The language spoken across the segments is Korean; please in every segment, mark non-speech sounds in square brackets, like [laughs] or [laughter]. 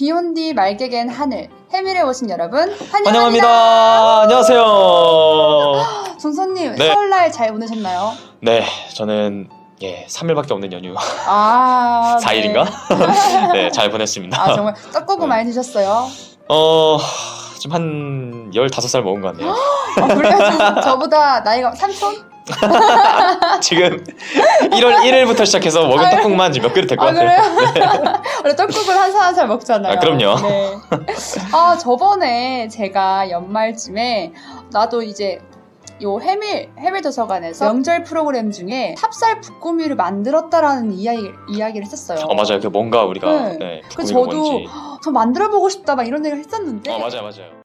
비온디 맑게겐 하늘 해밀에 오신 여러분 환영합니다. 환영합니다. 안녕하세요. 손손님 네. 설날 잘 보내셨나요? 네, 저는 예, 3일밖에 없는 연휴. 아 4일인가? [laughs] 네. [laughs] 네, 잘 보냈습니다. 아 정말 떡국을 네. 많이 드셨어요? 어, 지금 한 15살 먹은 것 같네요. 아, 그래요? 저, [laughs] 저보다 나이가 삼촌? [laughs] 지금 1월 1일부터 시작해서 먹은 아, 떡국만 지금 몇 그릇 될 것 아 같아요. 그래요? [laughs] 원래 떡국을 한 살 한 살 먹잖아요. 아, 그럼요. 네. 아 저번에 제가 연말쯤에 나도 이제 요 해밀 해밀 도서관에서 명절 프로그램 중에 찹쌀 북구미를 만들었다라는 이야기 이야기를 했었어요. 어, 맞아요. 그 뭔가 우리가 네. 네, 그 저도 뭔지. 저 만들어 보고 싶다 막 이런 얘기를 했었는데 어, 맞아요, 맞아요.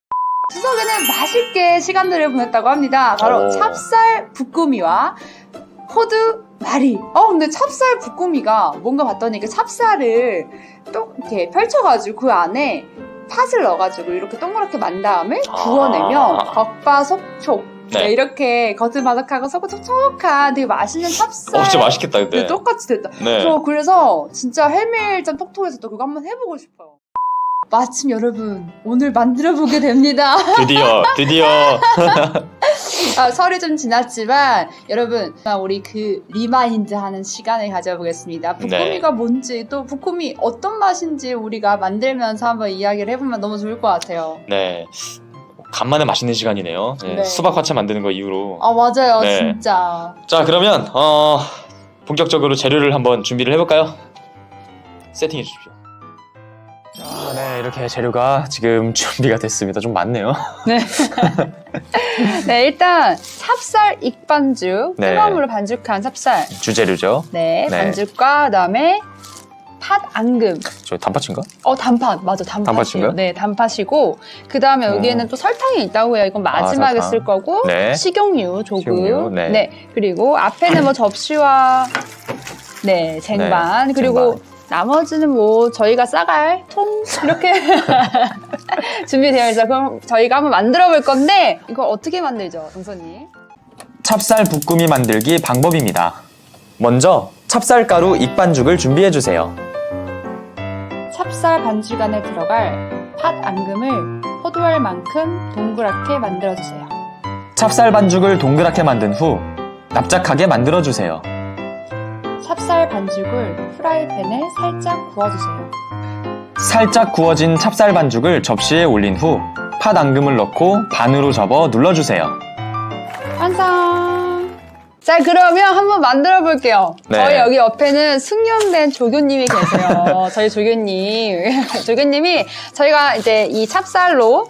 추석에는 맛있게 시간들을 보냈다고 합니다. 바로 오. 찹쌀 북구미와 호두 마리. 어, 근데 찹쌀 북구미가 뭔가 봤더니 그 찹쌀을 또 이렇게 펼쳐가지고 그 안에 팥을 넣어가지고 이렇게 동그랗게 만 다음에 아. 구워내면 겉바속촉. 네. 네, 이렇게 겉은 바삭하고 속은 촉촉한 되게 맛있는 찹쌀. 어, 진짜 맛있겠다, 네, 근데. 똑같이 됐다. 네. 저 그래서 진짜 해밀전 톡톡에서도 그거 한번 해보고 싶어요. 마침 여러분 오늘 만들어 보게 됩니다. [laughs] 드디어, 드디어. 아, 설이 좀 지났지만 여러분 우리 그 리마인드 하는 시간을 가져보겠습니다. 부코미가 네. 뭔지 또 부코미 어떤 맛인지 우리가 만들면서 한번 이야기를 해보면 너무 좋을 것 같아요. 네. 간만에 맛있는 시간이네요. 네, 네. 수박 화채 만드는 거 이후로. 아 맞아요 네. 진짜. 자, 그러면 어, 본격적으로 재료를 한번 준비를 해볼까요? 세팅해 주십시오. 자, 네, 이렇게 재료가 지금 [laughs] 준비가 됐습니다. 좀 많네요. [laughs] [laughs] 네 일단 찹쌀 익반죽 네. 뜨거운 물로 반죽한 찹쌀 주재료죠. 네, 네. 반죽과 그다음에 팥 앙금 저 단팥인가? 어 단팥 맞아 단팥이에요. 단팥인가요? 네 단팥이고 그 다음에 여기에는 또 설탕이 있다고 해요. 이건 마지막에 아, 설탕. 쓸 거고 네. 식용유 조금 식용유, 네. 그리고 앞에는 뭐 접시와 네 쟁반 네, 그리고 쟁반. 나머지는 뭐 저희가 싸갈 통 이렇게 [laughs] 준비되어 있어요. 그럼 저희가 한번 만들어 볼 건데 이거 어떻게 만들죠, 동선님? 찹쌀 볶음이 만들기 방법입니다. 먼저 찹쌀가루 익반죽을 준비해 주세요. 찹쌀 반죽 안에 들어갈 팥 앙금을 호두알 만큼 동그랗게 만들어 주세요. 찹쌀 반죽을 동그랗게 만든 후 납작하게 만들어 주세요. 찹쌀 반죽을 프라이팬에 살짝 구워주세요. 살짝 구워진 찹쌀 반죽을 접시에 올린 후 팥 앙금을 넣고 반으로 접어 눌러주세요. 완성! 자, 그러면 한번 만들어 볼게요. 네. 저희 여기 옆에는 숙련된 조교님이 계세요. 저희 조교님. [laughs] 조교님이 저희가 이제 이 찹쌀로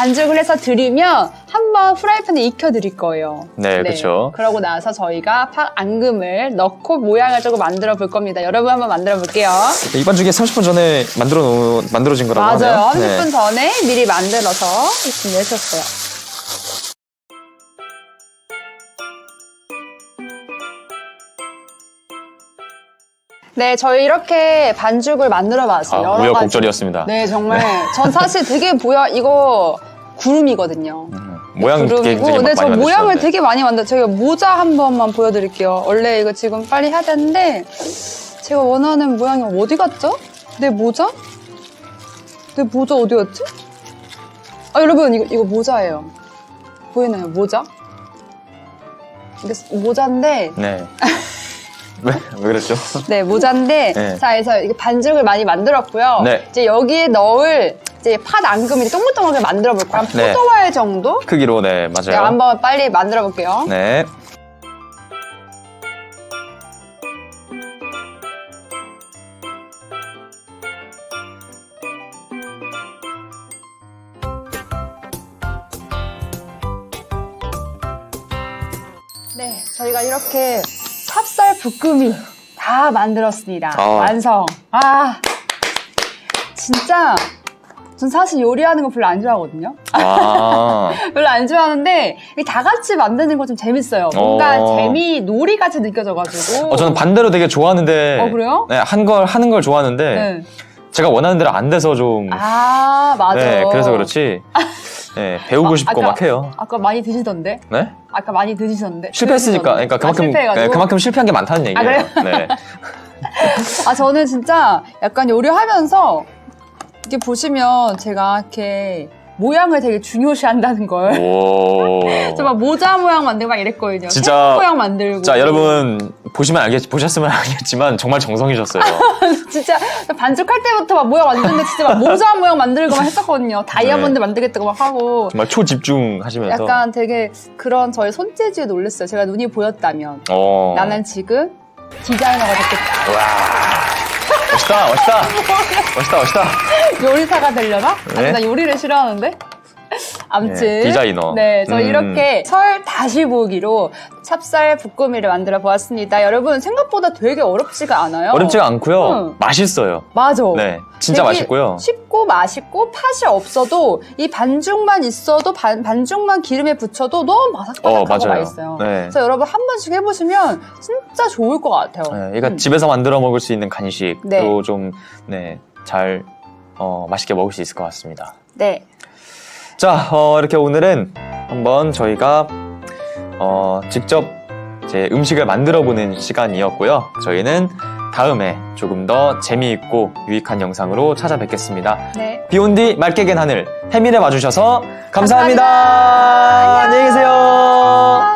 반죽을 해서 드리면 한번 프라이팬에 익혀 드릴 거예요. 네, 그쵸. 그러고 나서 저희가 팥 앙금을 넣고 모양을 조금 만들어 볼 겁니다. 여러분 한번 만들어 볼게요. 이 반죽이 30분 전에 만들어 놓, 만들어진 거라고 맞아요. 하네요. 30분 전에 미리 만들어서 준비했었어요. 네, 저희 이렇게 반죽을 만들어 봤어요. 아. 우여곡절이었습니다. 네, 정말. 전 사실 되게 보여, 이거 구름이거든요. 음, 모양 되게, 구름이고, 근데 저 많이 모양을 만드셨는데. 되게 많이 만들. 제가 모자 한 번만 보여드릴게요. 원래 이거 지금 빨리 해야 되는데 제가 원하는 모양이 어디 갔죠? 내 모자? 내 모자 어디 갔지? 아 여러분 이거 이거 모자예요. 보이나요? 모자? 이게 모자인데 네. 왜, 왜 그랬죠? 네 모자인데 네. 자 그래서 이렇게 반죽을 많이 만들었고요. 네. 이제 여기에 넣을 이제 팥 앙금을 이렇게 동글동글하게 만들어 볼 거예요. 한 네. 포도알 정도? 크기로, 네, 맞아요. 제가 한번 빨리 만들어 볼게요. 네. 네, 저희가 이렇게 찹쌀 볶음이 다 만들었습니다. 아. 완성. 아, 진짜 전 사실 요리하는 거 별로 안 좋아하거든요. 아, [laughs] 별로 안 좋아하는데 이다 같이 만드는 거 좀 재밌어요. 뭔가 어. 재미, 놀이 같이 느껴져가지고. 어, 저는 반대로 되게 좋아하는데. 어, 그래요? 네, 한 걸, 하는 걸 좋아하는데. 네. 제가 원하는 대로 안 돼서 좀. 아, 맞아. 네, 그래서 그렇지. [laughs] 네, 배우고 아, 싶고 아까- 막 해요. 아까 많이 드시던데? 네? 아까 많이 드시던데? 실패했으니까. 그러니까 그만큼, 아, 실패해가지고? 네, 그만큼 실패한 게 많다는 얘기예요. 그래요? 네. [laughs] 아, 저는 진짜 약간 요리하면서 이렇게 보시면 제가 이렇게 모양을 되게 중요시한다는 걸. 오. [laughs] 저 막 모자 모양 만들고 막 이랬거든요. 진짜- 캡 모양 만들고. 자, 여러분 보시면 알겠 보셨으면 알겠지만 정말 정성이셨어요. [laughs] 진짜 반죽할 때부터 막 모양 만드는데 진짜 막 모자 모양 만들고 막 했었거든요. 다이아몬드 만들겠다고 막 하고. 정말 초집중하시면서 약간 되게 그런 저의 손재주에 놀랐어요. 제가 눈이 보였다면 어. 나는 지금 디자이너가 됐겠다. 와. 멋있다. 멋있다. 멋있다. [laughs] 멋있다. 요리사가 되려나? 아니 네. 나 요리를 싫어하는데. 아무튼 네, 디자이너. 네, 저 음. 이렇게 설 다시 보기로 찹쌀 ቡ꾸미를 만들어 보았습니다. 여러분 생각보다 되게 어렵지가 않아요. 어렵지가 않고요. 응. 맛있어요. 맞아. 네. 진짜 맛있고요. 쉽고 맛있고 팥이 없어도 이 반죽만 있어도 반, 반죽만 기름에 붙여도 너무 바삭바삭하고 어. 맛있어요. 네. 그래서 여러분 한 번씩 해보시면 진짜 좋을 것 같아요. 네, 그러니까 음. 집에서 만들어 먹을 수 있는 간식으로 네. 좀, 네, 잘, 어, 맛있게 먹을 수 있을 것 같습니다. 네. 자, 어, 이렇게 오늘은 한번 저희가, 어, 직접 이제 음식을 만들어 보는 시간이었고요. 저희는 다음에 조금 더 재미있고 유익한 영상으로 찾아뵙겠습니다. 네. 비온디 맑게 갠 하늘, 해밀에 와주셔서 감사합니다. 감사합니다. 안녕히 계세요.